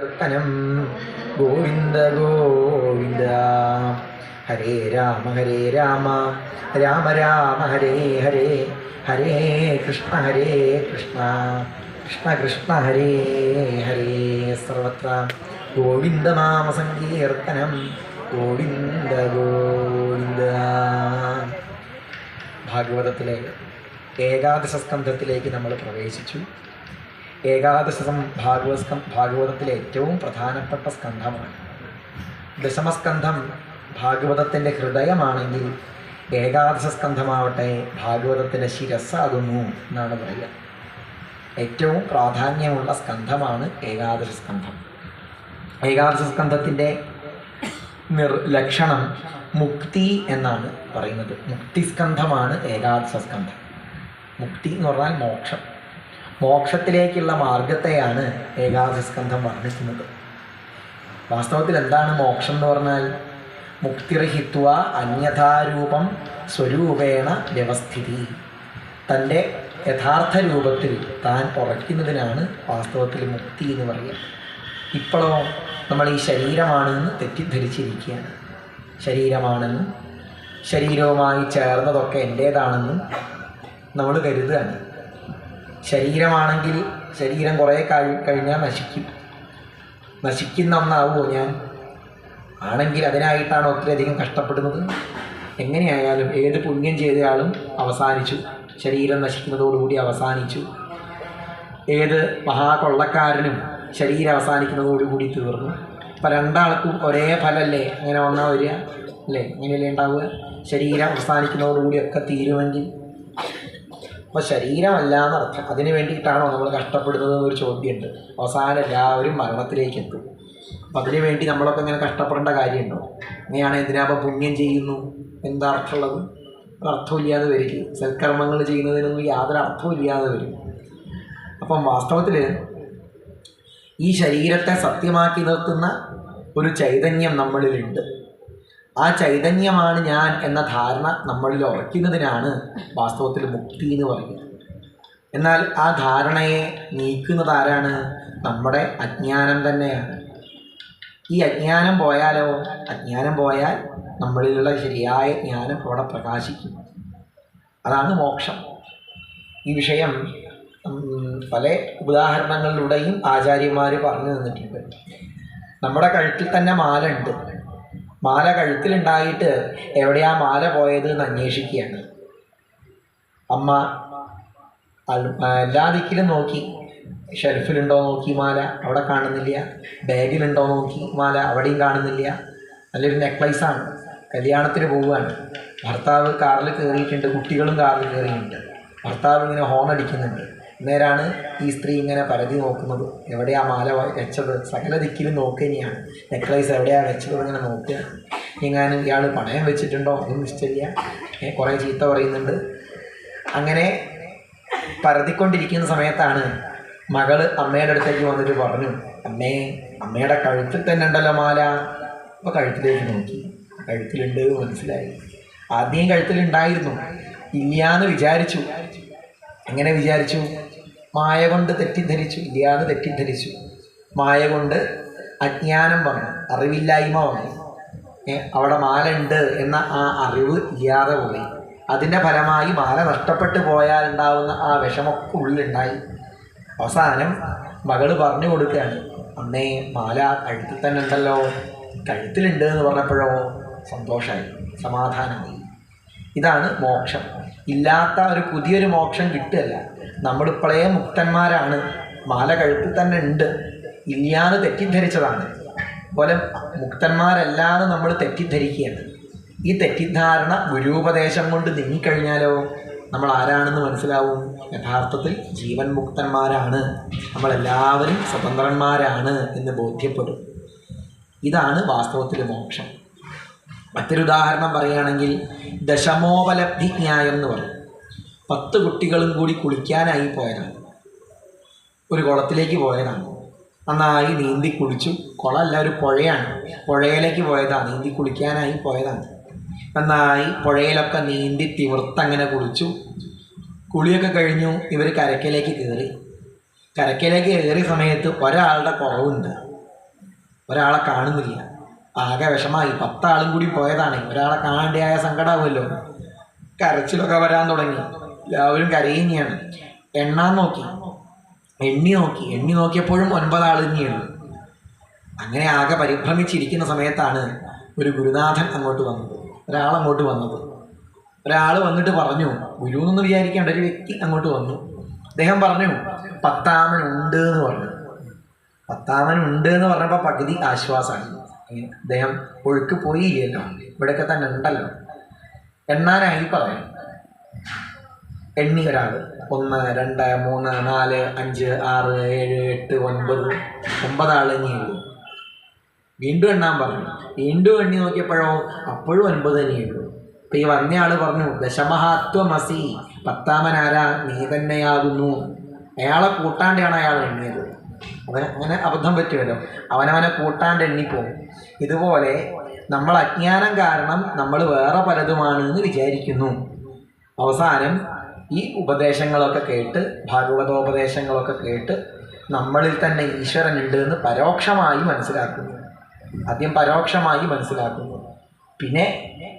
കീർത്തനം ഗോവിന്ദ ഗോവിന്ദ. ഹരേ രാമ ഹരേ രാമ. രാമ രാമ ഹരേ ഹരേ. ഹരേ കൃഷ്ണ ഹരേ കൃഷ്ണ. കൃഷ്ണ കൃഷ്ണ ഹരേ ഹരേ. സർവത്ര. ഗോവിന്ദനാമ സങ്കീർത്തനം. ഗോവിന്ദ ഗോവിന്ദ. ഭാഗവതത്തിലെ ഏകാദശ സ്കന്ധത്തിലേക്ക് നമ്മൾ പ്രവേശിച്ചു. ഏകാദശ സം- ഭാഗവത സ്കം- ഭാഗവതത്തിലെ ഏറ്റവും പ്രധാനപ്പെട്ട സ്കന്ധമാണ്. ദശമസ്കന്ധം ഭാഗവതത്തിന്റെ ഹൃദയമാണെങ്കിൽ ഏകാദശ സ്കന്ധമാവട്ടെ ഭാഗവതത്തിന്റെ ശിരസ്സാകുന്നു എന്നാണ് പറയുക. ഏറ്റവും പ്രാധാന്യമുള്ള സ്കന്ധമാണ് ഏകാദശ സ്കന്ധം ഏകാദശ സ്കന്ധത്തിന്റെ നിർ ലക്ഷണം മുക്തി എന്നാണ് പറയുന്നത്. മുക്തിസ്കന്ധമാണ് ഏകാദശ സ്കന്ധം മുക്തി എന്ന് പറഞ്ഞാൽ മോക്ഷം. മോക്ഷത്തിലേക്കുള്ള മാർഗത്തെയാണ് ഏകാദശ സ്കന്ധം വർണിക്കുന്നത്. വാസ്തവത്തിൽ എന്താണ് മോക്ഷം എന്ന് പറഞ്ഞാൽ? മുക്തിരഹിത്വ അന്യഥാരൂപം സ്വരൂപേണ വ്യവസ്ഥിതി. തന്റെ യഥാർത്ഥ രൂപത്തിൽ താൻ ഉറയ്ക്കുന്നതിനാണ് വാസ്തവത്തിൽ മുക്തി എന്ന് പറയുക ഇപ്പോഴോ നമ്മൾ ഈ ശരീരമാണെന്ന് തെറ്റിദ്ധരിച്ചിരിക്കുകയാണ്. ശരീരമാണെന്നും ശരീരവുമായി ചേർന്നതൊക്കെ എന്റേതാണെന്നും നമ്മൾ കരുതുകയാണ്. ശരീരമാണെങ്കിൽ ശരീരം കുറേ കഴി കഴിഞ്ഞാൽ നശിക്കും. നശിക്കുന്ന ഒന്നാവുമോ ഞാൻ? ആണെങ്കിൽ അതിനായിട്ടാണ് ഒത്തിരിയധികം കഷ്ടപ്പെടുന്നത്. എങ്ങനെയായാലും ഏത് പുണ്യം ചെയ്തയാളും അവസാനിച്ചു. ശരീരം നശിക്കുന്നതോടുകൂടി അവസാനിച്ചു. ഏത് മഹാകൊള്ളക്കാരനും ശരീരം അവസാനിക്കുന്നതോടുകൂടി തീർന്നു. അപ്പം രണ്ടാൾക്കും ഒരേ ഫലമല്ലേ അങ്ങനെ വന്നാൽ വരിക. അല്ലേ? അങ്ങനെയല്ലേ ഉണ്ടാവുക? ശരീരം അവസാനിക്കുന്നതോടുകൂടി ഒക്കെ തീരുമെങ്കിൽ അപ്പോൾ ശരീരമല്ല എന്നർത്ഥം അതിന് വേണ്ടിയിട്ടാണോ നമ്മൾ കഷ്ടപ്പെടുന്നത് എന്നൊരു ചോദ്യമുണ്ട്. അവസാനം എല്ലാവരും മരണത്തിലേക്ക് എത്തും. അപ്പം അതിനു വേണ്ടി നമ്മളൊക്കെ ഇങ്ങനെ കഷ്ടപ്പെടേണ്ട കാര്യമുണ്ടോ? അങ്ങനെയാണ് എന്തിനാപ്പം പുണ്യം ചെയ്യുന്നു? എന്താ അർത്ഥമുള്ളത്? അർത്ഥമില്ലാതെ വരിക. സൽക്കർമ്മങ്ങൾ ചെയ്യുന്നതിനൊന്നും യാതൊരു അർത്ഥമില്ലാതെ വരും. അപ്പം വാസ്തവത്തിൽ ഈ ശരീരത്തെ സത്യമാക്കി നിർത്തുന്ന ഒരു ചൈതന്യം നമ്മളിലുണ്ട്. ആ ചൈതന്യമാണ് ഞാൻ എന്ന ധാരണ നമ്മളിൽ ഉറയ്ക്കുന്നതിനാണ് വാസ്തവത്തിൽ മുക്തി എന്ന് പറയുന്നത്. എന്നാൽ ആ ധാരണയെ നീക്കുന്നത് ആരാണ്? നമ്മുടെ അജ്ഞാനം തന്നെയാണ്. ഈ അജ്ഞാനം പോയാലോ? അജ്ഞാനം പോയാൽ നമ്മളിലുള്ള ശരിയായ ജ്ഞാനം അവിടെ പ്രകാശിക്കും. അതാണ് മോക്ഷം. ഈ വിഷയം പല ഉദാഹരണങ്ങളിലൂടെയും ആചാര്യന്മാർ പറഞ്ഞു തന്നിട്ടുണ്ട്. നമ്മുടെ കഴുത്തിൽ തന്നെ മാല ഉണ്ട് മാല കഴുത്തിലുണ്ടായിട്ട് എവിടെയാ മാല പോയത് എന്ന് അന്വേഷിക്കുകയാണ്. അമ്മ എല്ലാ ദിക്കിലും നോക്കി. ഷെൽഫിലുണ്ടോ നോക്കി മാല? അവിടെ കാണുന്നില്ല. ബാഗിലുണ്ടോ നോക്കി മാല? അവിടെയും കാണുന്നില്ല. നല്ലൊരു നെക്ലൈസാണ്. കല്യാണത്തിന് പോവുകയാണ്. ഭർത്താവ് കാറിൽ കയറിയിട്ടുണ്ട്. കുട്ടികളും കാറിൽ കയറിയിട്ടുണ്ട്. ഭർത്താവ് ഇങ്ങനെ ഹോൺ അടിക്കുന്നുണ്ട്. നേരാണ് ഈ സ്ത്രീ ഇങ്ങനെ പരതി നോക്കുന്നത്. എവിടെയാ മാല വെച്ചത്? സകല ദിക്കിലും നോക്കുകയാണ് നെക്ലൈസ് എവിടെയാ വെച്ചത് ഇങ്ങനെ നോക്കുക. എങ്ങാനും ഇയാൾ പണയം വെച്ചിട്ടുണ്ടോ? നിശ്ചയില്ല. ഏ, കുറേ ചീത്ത പറയുന്നുണ്ട്. അങ്ങനെ പരതിക്കൊണ്ടിരിക്കുന്ന സമയത്താണ് മകൾ അമ്മയുടെ അടുത്തേക്ക് വന്നിട്ട് പറഞ്ഞു അമ്മേ അമ്മയുടെ കഴുത്തിൽ തന്നെ ഉണ്ടല്ലോ മാല. അപ്പോൾ കഴുത്തിലേക്ക് നോക്കി. കഴുത്തിലുണ്ട് മനസ്സിലായി. ആദ്യം കഴുത്തിലുണ്ടായിരുന്നു. ഇല്ലാന്ന് വിചാരിച്ചു. എങ്ങനെ വിചാരിച്ചു? മായ കൊണ്ട് തെറ്റിദ്ധരിച്ചു ഇല്ലാതെ തെറ്റിദ്ധരിച്ചു. മായ കൊണ്ട് അജ്ഞാനം വന്നു അറിവില്ലായ്മ വന്നു. അവിടെ മാല ഉണ്ട് എന്ന ആ അറിവ് ഇല്ലാതെ പോയി. അതിന്റെ ഫലമായി മാല നഷ്ടപ്പെട്ടു പോയാൽ ഉണ്ടാവുന്ന ആ വിഷമൊക്കെ ഉള്ളിലുണ്ടായി. അവസാനം മകൾ പറഞ്ഞു കൊടുക്കുകയാണ് അമ്മേ മാല കഴുത്തിൽ തന്നെ ഉണ്ടല്ലോ. കഴുത്തിലുണ്ട് എന്ന് പറഞ്ഞപ്പോഴോ? സന്തോഷമായി സമാധാനമായി. ഇതാണ് മോക്ഷം. ഇല്ലാത്ത ഒരു പുതിയൊരു മോക്ഷം കിട്ടുകയല്ല. നമ്മളിപ്പോഴേ മുക്തന്മാരാണ്. മാല കഴുത്തിൽ തന്നെ ഉണ്ട്. ഇല്ലാന്ന് തെറ്റിദ്ധരിച്ചതാണ്. പോലെ മുക്തന്മാരല്ലാതെ നമ്മൾ തെറ്റിദ്ധരിക്കുകയാണ്. ഈ തെറ്റിദ്ധാരണ ഗുരുപദേശം കൊണ്ട് നീങ്ങിക്കഴിഞ്ഞാലോ? നമ്മൾ ആരാണെന്ന് മനസ്സിലാവും. യഥാർത്ഥത്തിൽ ജീവൻ മുക്തന്മാരാണ്. നമ്മളെല്ലാവരും സ്വതന്ത്രന്മാരാണ് എന്ന് ബോധ്യപ്പെടും. ഇതാണ് വാസ്തവത്തിൽ മോക്ഷം. മറ്റൊരു ഉദാഹരണം പറയുകയാണെങ്കിൽ ദശമോപലബ്ധി ന്യായം എന്ന് പറയും. പത്ത് കുട്ടികളും കൂടി കുളിക്കാനായി പോയതാണ്. ഒരു കുളത്തിലേക്ക് പോയതാണ്. നന്നായി നീന്തി കുളിച്ചു. കുളമല്ല ഒരു പുഴയാണ്. പുഴയിലേക്ക് പോയതാണ് നീന്തി കുളിക്കാനായി പോയതാണ്. നന്നായി പുഴയിലൊക്കെ നീന്തി തിമിർത്തങ്ങനെ കുളിച്ചു. കുളിയൊക്കെ കഴിഞ്ഞു ഇവർ കരക്കയിലേക്ക് കയറി. കരക്കയിലേക്ക് കയറിയ സമയത്ത് ഒരാളുടെ കുറവുണ്ട്. ഒരാളെ കാണുന്നില്ല. ആകെ വിഷമായി. പത്താളും കൂടി പോയതാണ്. ഒരാളെ കാണേണ്ടയായ സങ്കടമാവുമല്ലോ കരച്ചിലൊക്കെ വരാൻ തുടങ്ങി. എല്ലാവരും കരയുകയാണ്. എണ്ണാൻ നോക്കി. എണ്ണി നോക്കി. എണ്ണി നോക്കിയപ്പോഴും ഒൻപതാൾ തന്നെയുള്ളൂ അങ്ങനെ ആകെ പരിഭ്രമിച്ചിരിക്കുന്ന സമയത്താണ് ഒരു ഗുരുനാഥൻ അങ്ങോട്ട് വന്നത്. ഒരാൾ അങ്ങോട്ട് വന്നത്. ഒരാൾ വന്നിട്ട് പറഞ്ഞു ഗുരു എന്ന് വിചാരിക്കേണ്ട ഒരു വ്യക്തി അങ്ങോട്ട് വന്നു. അദ്ദേഹം പറഞ്ഞു പത്താമൻ ഉണ്ട് എന്ന് പറഞ്ഞു. പത്താമൻ ഉണ്ട് എന്ന് പറഞ്ഞപ്പോൾ പകുതി ആശ്വാസമായി. അദ്ദേഹം ഒഴുക്ക് പോയില്ലല്ലോ ഇവിടെയൊക്കെ തന്നെ ഉണ്ടല്ലോ. എണ്ണാനായി പറയും. എണ്ണി ഒരാൾ ഒന്ന് രണ്ട് മൂന്ന് നാല് അഞ്ച് ആറ് ഏഴ് എട്ട് ഒൻപത് ഒമ്പതാൾ തന്നെയുള്ളൂ വീണ്ടും എണ്ണാൻ പറഞ്ഞു വീണ്ടും എണ്ണി നോക്കിയപ്പോഴോ അപ്പോഴും ഒൻപത് തന്നെയുള്ളൂ അപ്പം ഈ വന്നയാൾ പറഞ്ഞു ദശമഹാത്വമസി പത്താമനാരാ നീ തന്നെയാകുന്നു. അയാളെ കൂട്ടാണ്ടാണ് അയാൾ എണ്ണിയത്. അവൻ അങ്ങനെ അബദ്ധം പറ്റുമല്ലോ. അവനവനെ കൂട്ടാണ്ട് എണ്ണിപ്പോവും ഇതുപോലെ നമ്മൾ അജ്ഞാനം കാരണം നമ്മൾ വേറെ പലതുമാണ് എന്ന് വിചാരിക്കുന്നു. അവസാനം ഈ ഉപദേശങ്ങളൊക്കെ കേട്ട് ഭാഗവതോപദേശങ്ങളൊക്കെ കേട്ട് നമ്മളിൽ തന്നെ ഈശ്വരൻ ഉണ്ട് എന്ന് പരോക്ഷമായി മനസ്സിലാക്കുന്നു. ആദ്യം പരോക്ഷമായി മനസ്സിലാക്കുന്നു. പിന്നെ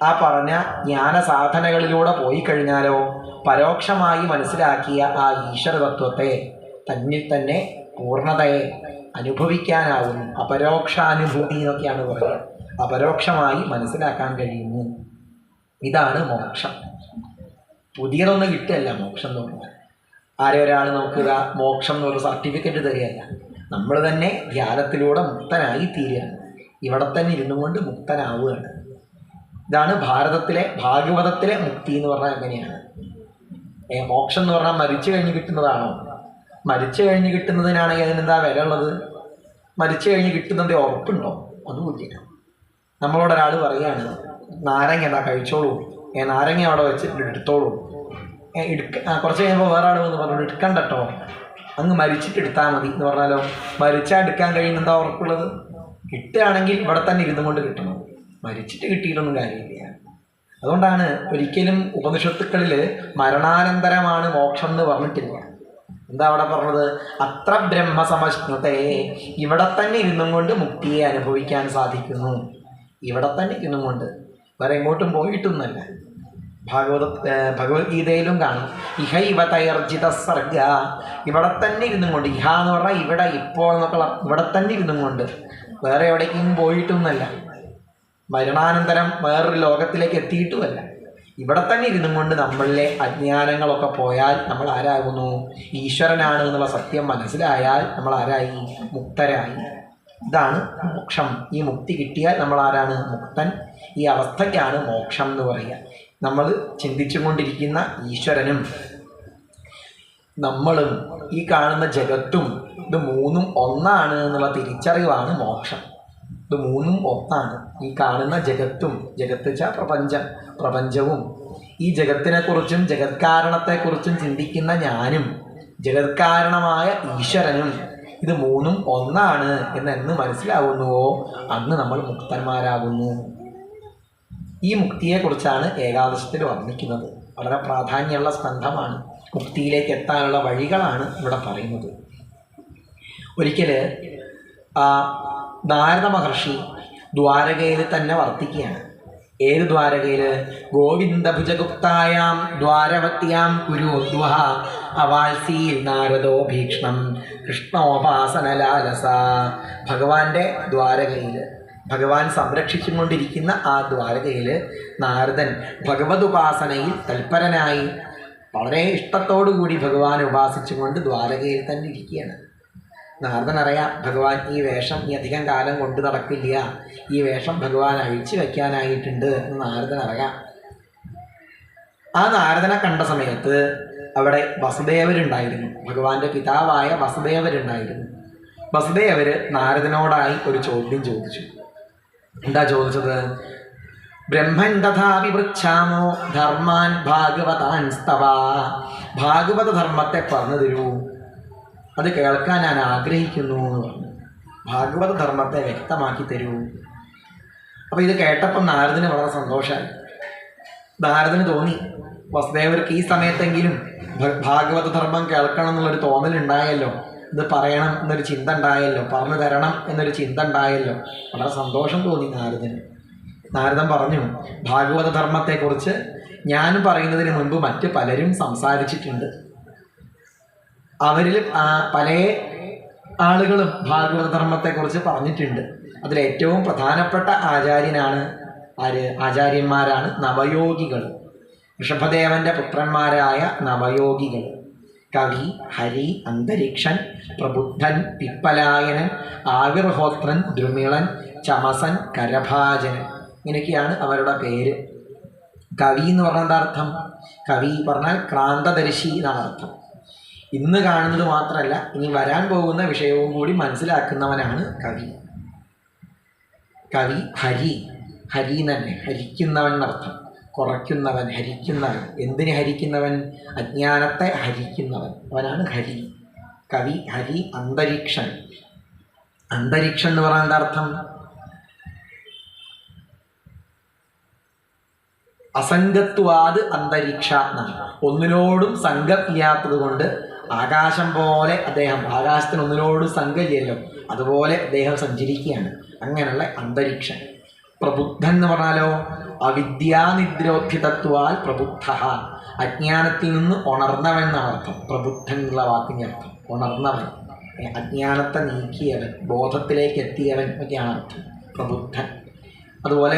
ആ പറഞ്ഞ ജ്ഞാന സാധനകളിലൂടെ പോയി കഴിഞ്ഞാലോ പരോക്ഷമായി മനസ്സിലാക്കിയ ആ ഈശ്വര തത്വത്തെ തന്നിൽ തന്നെ പൂർണതയെ അനുഭവിക്കാനാവുന്നു അപരോക്ഷാനുഭൂതി എന്നൊക്കെയാണ് പറയുന്നത്. അപരോക്ഷമായി മനസ്സിലാക്കാൻ കഴിയുന്നു. ഇതാണ് മോക്ഷം. പുതിയതൊന്നും കിട്ടുകയല്ല മോക്ഷം എന്ന് പറഞ്ഞാൽ. ആരെ ഒരാൾ നോക്കുക മോക്ഷം എന്ന് പറഞ്ഞ സർട്ടിഫിക്കറ്റ് തരികയല്ല. നമ്മൾ തന്നെ ധ്യാനത്തിലൂടെ മുക്തനായി തീരുകയാണ്. ഇവിടെ തന്നെ ഇരുന്നു കൊണ്ട് മുക്തനാവുകയാണ്. ഇതാണ് ഭാരതത്തിലെ ഭാഗവതത്തിലെ മുക്തി എന്ന് പറഞ്ഞാൽ എങ്ങനെയാണ്? മോക്ഷം എന്ന് പറഞ്ഞാൽ മരിച്ചു കഴിഞ്ഞ് കിട്ടുന്നതാണോ? മരിച്ചു കഴിഞ്ഞ് കിട്ടുന്നതിനാണെങ്കിൽ അതിനെന്താ വില ഉള്ളത് മരിച്ചു കഴിഞ്ഞ് കിട്ടുന്നതിന്റെ ഉറപ്പുണ്ടോ? അതുമില്ല നമ്മളോട് ഒരാൾ പറയുകയാണ് നാരങ്ങ എന്നാ കഴിച്ചോളൂ. നാരങ്ങ അവിടെ വെച്ചിട്ട് എടുത്തോളൂ. എടുക്ക കുറച്ച് കഴിയുമ്പോൾ വേറെ ആൾ വന്ന് പറഞ്ഞു എടുക്കണ്ട അങ്ങ് മരിച്ചിട്ട് എടുത്താൽ മതി. എന്ന് പറഞ്ഞാലോ? മരിച്ചാൽ എടുക്കാൻ കഴിയുന്ന എന്താ ഉറപ്പുള്ളത്? കിട്ടുകയാണെങ്കിൽ ഇവിടെ തന്നെ ഇരുന്നു കൊണ്ട് കിട്ടണം. മരിച്ചിട്ട് കിട്ടിയിട്ടൊന്നും കാര്യമില്ല. അതുകൊണ്ടാണ് ഒരിക്കലും ഉപനിഷത്തുക്കളിൽ മരണാനന്തരമാണ് മോക്ഷം എന്ന് പറഞ്ഞിട്ടില്ല. എന്താ അവിടെ പറഞ്ഞത്? അത്ര ബ്രഹ്മസമഷ്ണുതയെ ഇവിടെ തന്നെ ഇരുന്നും കൊണ്ട് മുക്തിയെ അനുഭവിക്കാൻ സാധിക്കുന്നു. ഇവിടെ തന്നെ ഇരുന്നും കൊണ്ട്. വേറെ എങ്ങോട്ടും പോയിട്ടൊന്നുമല്ല. ഭാഗവത ഭഗവത്ഗീതയിലും കാണും. ഇഹ ഇവ തയർജിത സർഗ. ഇവിടെ തന്നെ ഇരുന്നും കൊണ്ട്. ഇഹ എന്ന് പറഞ്ഞാൽ ഇവിടെ ഇപ്പോൾ എന്നൊക്കെ ഇവിടെ തന്നെ ഇരുന്നും കൊണ്ട്. വേറെ എവിടേക്കും പോയിട്ടൊന്നുമല്ല. മരണാനന്തരം വേറൊരു ലോകത്തിലേക്ക് എത്തിയിട്ടുമല്ല. ഇവിടെ തന്നെ ഇരുന്നും കൊണ്ട് നമ്മളിലെ അജ്ഞാനങ്ങളൊക്കെ പോയാൽ നമ്മൾ ആരാകുന്നു? ഈശ്വരനാണ് എന്നുള്ള സത്യം മനസ്സിലായാൽ നമ്മൾ ആരായി? മുക്തരായി. ഇതാണ് മോക്ഷം. ഈ മുക്തി കിട്ടിയാൽ നമ്മൾ ആരാണ്? മുക്തൻ. ഈ അവസ്ഥയ്ക്കാണ് മോക്ഷം എന്ന് പറയുക. നമ്മൾ ചിന്തിച്ചു കൊണ്ടിരിക്കുന്ന ഈശ്വരനും നമ്മളും ഈ കാണുന്ന ജഗത്തും ഇത് മൂന്നും ഒന്നാണ് എന്നുള്ള തിരിച്ചറിവാണ് മോക്ഷം. ഇത് മൂന്നും ഒന്നാണ് ഈ കാണുന്ന ജഗത്തും ജഗത്ത് പ്രപഞ്ചം പ്രപഞ്ചവും. ഈ ജഗത്തിനെക്കുറിച്ചും ജഗത്കാരണത്തെക്കുറിച്ചും ചിന്തിക്കുന്ന ഞാനും ജഗത്കാരണമായ ഈശ്വരനും ഇത് മൂന്നും ഒന്നാണ് എന്ന് എന്ന് മനസ്സിലാവുന്നുവോ? അന്ന് നമ്മൾ മുക്തന്മാരാകുന്നു. ഈ മുക്തിയെക്കുറിച്ചാണ് ഏകാദശത്തിൽ വർണിക്കുന്നത്. വളരെ പ്രാധാന്യമുള്ള സ്കന്ധമാണ്. മുക്തിയിലേക്ക് എത്താനുള്ള വഴികളാണ് ഇവിടെ പറയുന്നത്. ഒരിക്കൽ നാരദ മഹർഷി ദ്വാരകയിൽ തന്നെ വർത്തിക്കുകയാണ്. ഏത് ദ്വാരകയിൽ? ഗോവിന്ദഭുജഗുപ്തായാം ദ്വാരവത്യാം കുരു അവാസി നാരദോ ഭീക്ഷണം കൃഷ്ണോപാസനലാലസ. ഭഗവാന്റെ ദ്വാരകയിൽ ഭഗവാൻ സംരക്ഷിച്ചുകൊണ്ടിരിക്കുന്ന ആ ദ്വാരകയിൽ നാരദൻ ഭഗവത് ഉപാസനയിൽ തൽപരനായി വളരെ ഇഷ്ടത്തോടു കൂടി ഭഗവാൻ ഉപാസിച്ചുകൊണ്ട് ദ്വാരകയിൽ തന്നെ ഇരിക്കുകയാണ്. നാരദൻ അറിയാം ഭഗവാൻ ഈ വേഷം ഈ അധികം കാലം കൊണ്ട് നടക്കില്ല. ഈ വേഷം ഭഗവാൻ അഴിച്ചു വയ്ക്കാനായിട്ടുണ്ട് എന്ന് നാരദൻ അറിയാം ആ നാരദനെ കണ്ട സമയത്ത് അവിടെ വസുദേവരുണ്ടായിരുന്നു. ഭഗവാന്റെ പിതാവായ വസുദേവരുണ്ടായിരുന്നു. വസുദേവര് നാരദനോടായി ഒരു ചോദ്യം ചോദിച്ചു. എന്താ ചോദിച്ചത്? ബ്രഹ്മൻ തഥാപി പൃച്ഛാമോ ധർമാൻ ഭാഗവതാൻ സ്തവ ഭാഗവത ധർമ്മത്തെ പറഞ്ഞു തരൂ അത് കേൾക്കാൻ ഞാൻ ആഗ്രഹിക്കുന്നു എന്ന് പറഞ്ഞു. ഭാഗവത ധർമ്മത്തെ വ്യക്തമാക്കി തരൂ. അപ്പോൾ ഇത് കേട്ടപ്പോൾ നാരദിന് വളരെ സന്തോഷമായി നാരദിന് തോന്നി വസുദേവർക്ക് ഈ സമയത്തെങ്കിലും ഭാഗവത ധർമ്മം കേൾക്കണം എന്നുള്ളൊരു തോന്നലുണ്ടായല്ലോ. ഇത് പറയണം എന്നൊരു ചിന്ത ഉണ്ടായല്ലോ. പറഞ്ഞു തരണം എന്നൊരു ചിന്ത ഉണ്ടായല്ലോ. വളരെ സന്തോഷം തോന്നി നാരദന്. നാരദൻ പറഞ്ഞു ഭാഗവത ധർമ്മത്തെക്കുറിച്ച് ഞാൻ പറയുന്നതിന് മുൻപ് മറ്റ് പലരും സംസാരിച്ചിട്ടുണ്ട്. അവരിൽ പല ആളുകളും ഭാഗവത ധർമ്മത്തെക്കുറിച്ച് പറഞ്ഞിട്ടുണ്ട്. അതിലേറ്റവും പ്രധാനപ്പെട്ട ആചാര്യനാണ് ആര്? ആചാര്യന്മാരാണ് നവയോഗികൾ. ഋഷഭദേവന്റെ പുത്രന്മാരായ നവയോഗികൾ. കവി ഹരി അന്തരീക്ഷൻ പ്രബുദ്ധൻ പിപ്പലായനൻ ആവിർഹോത്രൻ ദ്രുമിളൻ ചമസൻ കരഭാജനൻ. ഇങ്ങനെയൊക്കെയാണ് അവരുടെ പേര്. കവി എന്ന് പറഞ്ഞ അർത്ഥം? കവി പറഞ്ഞാൽ ക്രാന്തദർശി എന്നാണ് അർത്ഥം. ഇന്ന് കാണുന്നത് മാത്രമല്ല ഇനി വരാൻ പോകുന്ന വിഷയവും കൂടി മനസ്സിലാക്കുന്നവനാണ് കവി. കവി ഹരി. ഹരി തന്നെ. ഹരിക്കുന്നവൻ എന്നർത്ഥം. കുറയ്ക്കുന്നവൻ ഹരിക്കുന്നവൻ. എന്തിനെ ഹരിക്കുന്നവൻ? അജ്ഞാനത്തെ ഹരിക്കുന്നവൻ. അവനാണ് ഹരി. കവി ഹരി അന്തരീക്ഷൻ. അന്തരീക്ഷം എന്ന് പറയാൻ എന്താ അർത്ഥം? അസംഗത്വാത് അന്തരീക്ഷ എന്നാണ്. ഒന്നിനോടും സംഘം ഇല്ലാത്തത് കൊണ്ട് ആകാശം പോലെ അദ്ദേഹം ആകാശത്തിന് ഒന്നിനോട് സങ്കല്യല്ലോ അതുപോലെ അദ്ദേഹം സഞ്ചരിക്കുകയാണ്. അങ്ങനെയുള്ള അന്തരീക്ഷം. പ്രബുദ്ധൻ എന്ന് പറഞ്ഞാലോ അവിദ്യാനിദ്രോധിതത്വാൽ പ്രബുദ്ധ അജ്ഞാനത്തിൽ നിന്ന് ഉണർന്നവൻ എന്നർത്ഥം പ്രബുദ്ധൻ എന്നുള്ള വാക്കിന്റെ അർത്ഥം. ഉണർന്നവൻ. അജ്ഞാനത്തെ നീക്കിയവൻ ബോധത്തിലേക്ക് എത്തിയവൻ ഒക്കെയാണ് അർത്ഥം. പ്രബുദ്ധൻ. അതുപോലെ